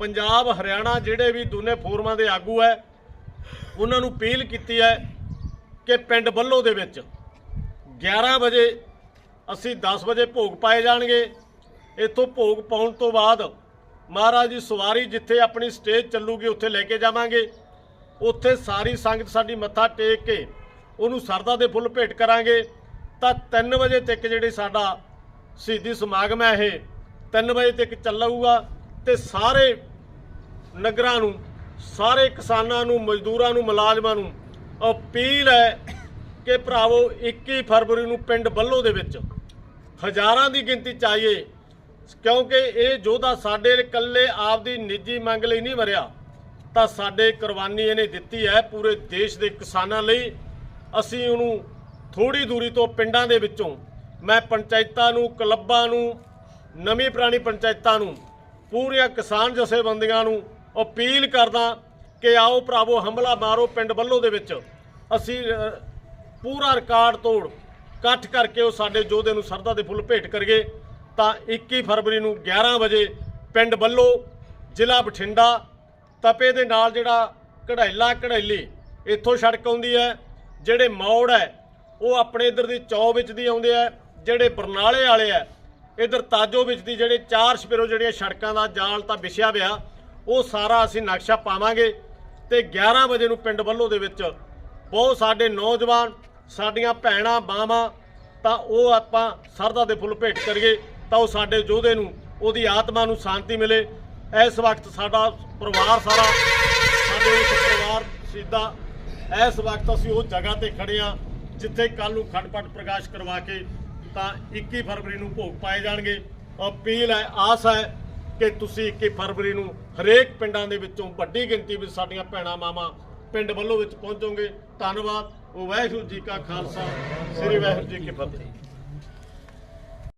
ਪੰਜਾਬ, ਹਰਿਆਣਾ ਜਿਹੜੇ ਵੀ ਦੋਨੇ ਫੋਰਮਾਂ ਦੇ ਆਗੂ ਹੈ ਉਹਨਾਂ ਨੂੰ ਅਪੀਲ ਕੀਤੀ ਹੈ ਕਿ ਪਿੰਡ ਬੱਲੋ ਦੇ ਵਿੱਚ 11 ਵਜੇ ਅਸੀਂ 10 ਵਜੇ ਭੋਗ ਪਾਏ ਜਾਣਗੇ। ਇੱਥੋਂ ਭੋਗ ਪਾਉਣ ਤੋਂ ਬਾਅਦ ਮਹਾਰਾਜ ਦੀ ਸਵਾਰੀ ਜਿੱਥੇ ਆਪਣੀ ਸਟੇਜ ਚੱਲੂਗੀ ਉੱਥੇ ਲੈ ਕੇ ਜਾਵਾਂਗੇ। ਉੱਥੇ ਸਾਰੀ ਸੰਗਤ ਸਾਡੀ ਮੱਥਾ ਟੇਕ ਕੇ ਉਹਨੂੰ ਸਰਦਾ ਦੇ ਫੁੱਲ ਭੇਟ ਕਰਾਂਗੇ। ਤਾਂ 3 ਵਜੇ ਤੱਕ ਜਿਹੜੀ ਸਾਡਾ ਸ਼ਹੀਦੀ ਸਮਾਗਮ ਹੈ ਇਹ 3 ਵਜੇ ਤੱਕ ਚੱਲੂਗਾ। ਤੇ ਸਾਰੇ ਨਗਰਾਂ ਨੂੰ, ਸਾਰੇ ਕਿਸਾਨਾਂ ਨੂੰ, ਮਜ਼ਦੂਰਾਂ ਨੂੰ, ਮੁਲਾਜ਼ਮਾਂ ਨੂੰ ਅਪੀਲ ਹੈ ਕਿ ਭਰਾਵੋ 21 ਫਰਵਰੀ ਨੂੰ ਪਿੰਡ ਬੱਲੋ ਦੇ ਵਿੱਚ ਹਜ਼ਾਰਾਂ ਦੀ ਗਿਣਤੀ ਚਾਹੀਏ ਕਿਉਂਕਿ ਇਹ ਯੋਧਾ ਸਾਡੇ ਇਕੱਲੇ ਆਪਦੀ ਨਿੱਜੀ ਮੰਗ ਲਈ ਨਹੀਂ ਮਰਿਆ, ਤਾਂ ਸਾਡੇ ਕੁਰਬਾਨੀ ਇਹਨੇ ਦਿੱਤੀ ਹੈ ਪੂਰੇ ਦੇਸ਼ ਦੇ ਕਿਸਾਨਾਂ ਲਈ। ਅਸੀਂ ਉਹਨੂੰ ਥੋੜੀ ਦੂਰੀ ਤੋਂ ਪਿੰਡਾਂ ਦੇ ਵਿੱਚੋਂ, ਮੈਂ ਪੰਚਾਇਤਾਂ ਨੂੰ, ਕਲੱਬਾਂ ਨੂੰ, ਨਵੀਂ ਪੁਰਾਣੀ ਪੰਚਾਇਤਾਂ ਨੂੰ ਪੂਰੀਆਂ ਕਿਸਾਨ ਜਥੇਬੰਦੀਆਂ ਨੂੰ ਅਪੀਲ ਕਰਦਾ ਕਿ ਆਓ ਭਰਾਵੋ, ਹਮਲਾ ਮਾਰੋ ਪਿੰਡ ਵੱਲੋਂ ਦੇ ਵਿੱਚ। ਅਸੀਂ ਪੂਰਾ ਰਿਕਾਰਡ ਤੋੜ, ਇਕੱਠ ਕਰਕੇ ਉਹ ਸਾਡੇ ਯੋਧੇ ਨੂੰ ਸਰਦਾ ਦੇ ਫੁੱਲ ਭੇਟ ਕਰੀਏ। ਤਾਂ 21 ਫਰਵਰੀ ਨੂੰ 11 ਵਜੇ ਪਿੰਡ ਵੱਲੋਂ ਜ਼ਿਲ੍ਹਾ ਬਠਿੰਡਾ ਤਪੇ ਦੇ ਨਾਲ ਜਿਹੜਾ ਕਢਾਈਲਾ ਕਢਾਈਲੀ ਇੱਥੋਂ ਸੜਕ ਆਉਂਦੀ ਹੈ, ਜਿਹੜੇ ਮੌੜ ਹੈ, ਉਹ ਆਪਣੇ ਇਧਰ ਦੀ ਚੌ ਵਿੱਚ ਦੀ ਆਉਂਦੇ ਆ ਜਿਹੜੇ ਬਰਨਾਲੇ ਵਾਲੇ ਆ ਇਧਰ ਤਾਜੋ ਵਿੱਚ ਦੀ ਜਿਹੜੇ ਚਾਰ ਸਪਿਰੋ ਜਿਹੜੀਆਂ ਸੜਕਾਂ ਦਾ ਜਾਲ ਤਾਂ ਵਿਛਿਆ ਪਿਆ, ਉਹ ਸਾਰਾ ਅਸੀਂ ਨਕਸ਼ਾ ਪਾਵਾਂਗੇ ਤੇ 11 ਵਜੇ ਨੂੰ ਪਿੰਡ ਵੱਲੋਂ ਦੇ ਵਿੱਚ ਬਹੁਤ ਸਾਡੇ ਨੌਜਵਾਨ, ਸਾਡੀਆਂ ਭੈਣਾਂ ਬਾਵਾਂ ਤਾਂ ਉਹ ਆਪਾਂ ਸਰਦਾ ਦੇ ਫੁੱਲ ਭੇਟ ਕਰੀਏ, ਤਾਂ ਉਹ ਸਾਡੇ ਯੋਧੇ ਨੂੰ, ਉਹਦੀ ਆਤਮਾ ਨੂੰ ਸ਼ਾਂਤੀ ਮਿਲੇ। ਇਸ ਵਕਤ ਸਾਡਾ ਪਰਿਵਾਰ ਸਾਰਾ, ਸਾਡੇ ਇਸ ਪਰਿਵਾਰ ਸਿੱਧਾ ਇਸ ਵਕਤ ਅਸੀਂ ਉਹ ਜਗ੍ਹਾ ਤੇ ਖੜੇ ਆ ਜਿੱਥੇ ਕੱਲ ਨੂੰ ਖੰਡਪਟ ਪ੍ਰਕਾਸ਼ ਕਰਵਾ ਕੇ ਤਾਂ 21 ਫਰਵਰੀ ਨੂੰ ਭੋਗ ਪਾਏ ਜਾਣਗੇ। ਅਪੀਲ ਹੈ, ਆਸ ਹੈ ਕਿ ਤੁਸੀਂ 21 ਫਰਵਰੀ ਨੂੰ ਹਰੇਕ ਪਿੰਡਾਂ ਦੇ ਵਿੱਚੋਂ ਵੱਡੀ ਗਿਣਤੀ ਵਿੱਚ ਸਾਡੀਆਂ ਭੈਣਾਂ ਮਾਵਾਂ ਪਿੰਡ ਵੱਲੋਂ ਵਿੱਚ ਪਹੁੰਚੋਗੇ। ਧੰਨਵਾਦ। ਵਾਹਿਗੁਰੂ ਜੀ ਕਾ ਖਾਲਸਾ, ਸ੍ਰੀ ਵਾਹਿਗੁਰੂ ਜੀ ਕੀ ਫਤਿਹ।